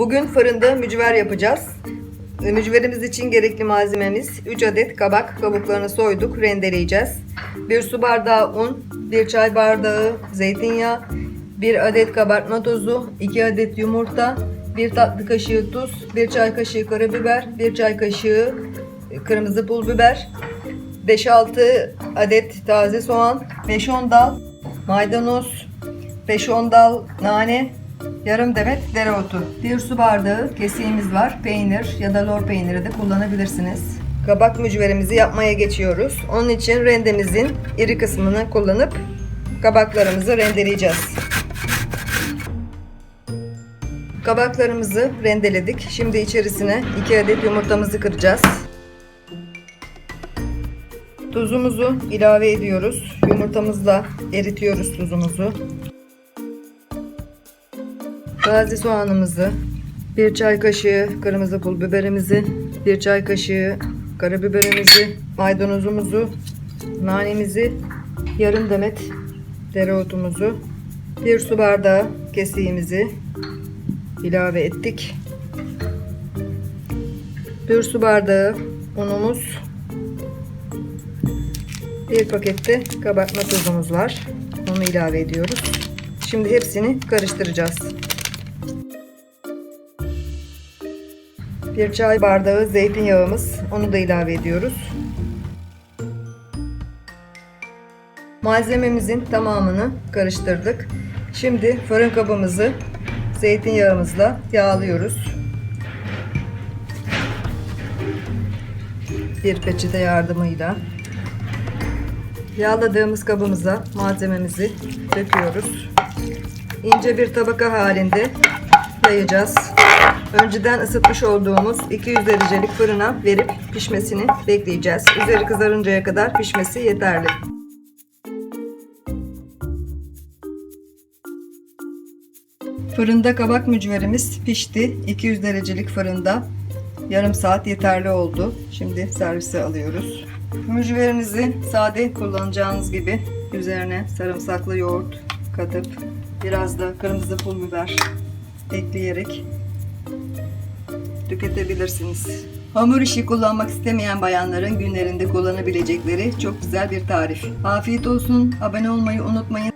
Bugün fırında mücver yapacağız. Mücverimiz için gerekli malzememiz 3 adet kabak kabuklarını soyduk rendeleyeceğiz. 1 su bardağı un, 1 çay bardağı zeytinyağı, 1 adet kabartma tozu, 2 adet yumurta, 1 tatlı kaşığı tuz, 1 çay kaşığı karabiber, 1 çay kaşığı e, kırmızı pul biber, 5-6 adet taze soğan, 5-10 dal maydanoz, 5-10 dal nane, yarım demet dereotu. Bir su bardağı kesiğimiz var. Peynir ya da lor peyniri de kullanabilirsiniz. Kabak mücverimizi yapmaya geçiyoruz. Onun için rendemizin iri kısmını kullanıp kabaklarımızı rendeleyeceğiz. Kabaklarımızı rendeledik. Şimdi içerisine 2 adet yumurtamızı kıracağız. Tuzumuzu ilave ediyoruz. Yumurtamızla eritiyoruz tuzumuzu. Taze soğanımızı, bir çay kaşığı kırmızı pul biberimizi, bir çay kaşığı karabiberimizi, maydanozumuzu, nanemizi, yarım demet dereotumuzu, bir su bardağı kesiğimizi ilave ettik. Bir su bardağı unumuz, bir pakette kabartma tozumuz var. Onu ilave ediyoruz. Şimdi hepsini karıştıracağız. Bir çay bardağı zeytinyağımız. Onu da ilave ediyoruz. Malzememizin tamamını karıştırdık. Şimdi fırın kabımızı zeytinyağımızla yağlıyoruz. Bir peçete yardımıyla Yağladığımız kabımıza malzememizi döküyoruz. İnce bir tabaka halinde yayacağız. Önceden ısıtmış olduğumuz 200 derecelik fırına verip pişmesini bekleyeceğiz. Üzeri kızarıncaya kadar pişmesi yeterli. Fırında kabak mücverimiz pişti. 200 derecelik fırında. Yarım saat yeterli oldu. Şimdi servise alıyoruz. Mücverinizi sade kullanacağınız gibi üzerine sarımsaklı yoğurt katıp biraz da kırmızı pul biber ekleyerek tüketebilirsiniz. Hamur işi kullanmak istemeyen bayanların günlerinde kullanabilecekleri çok güzel bir tarif. Afiyet olsun. Abone olmayı unutmayın.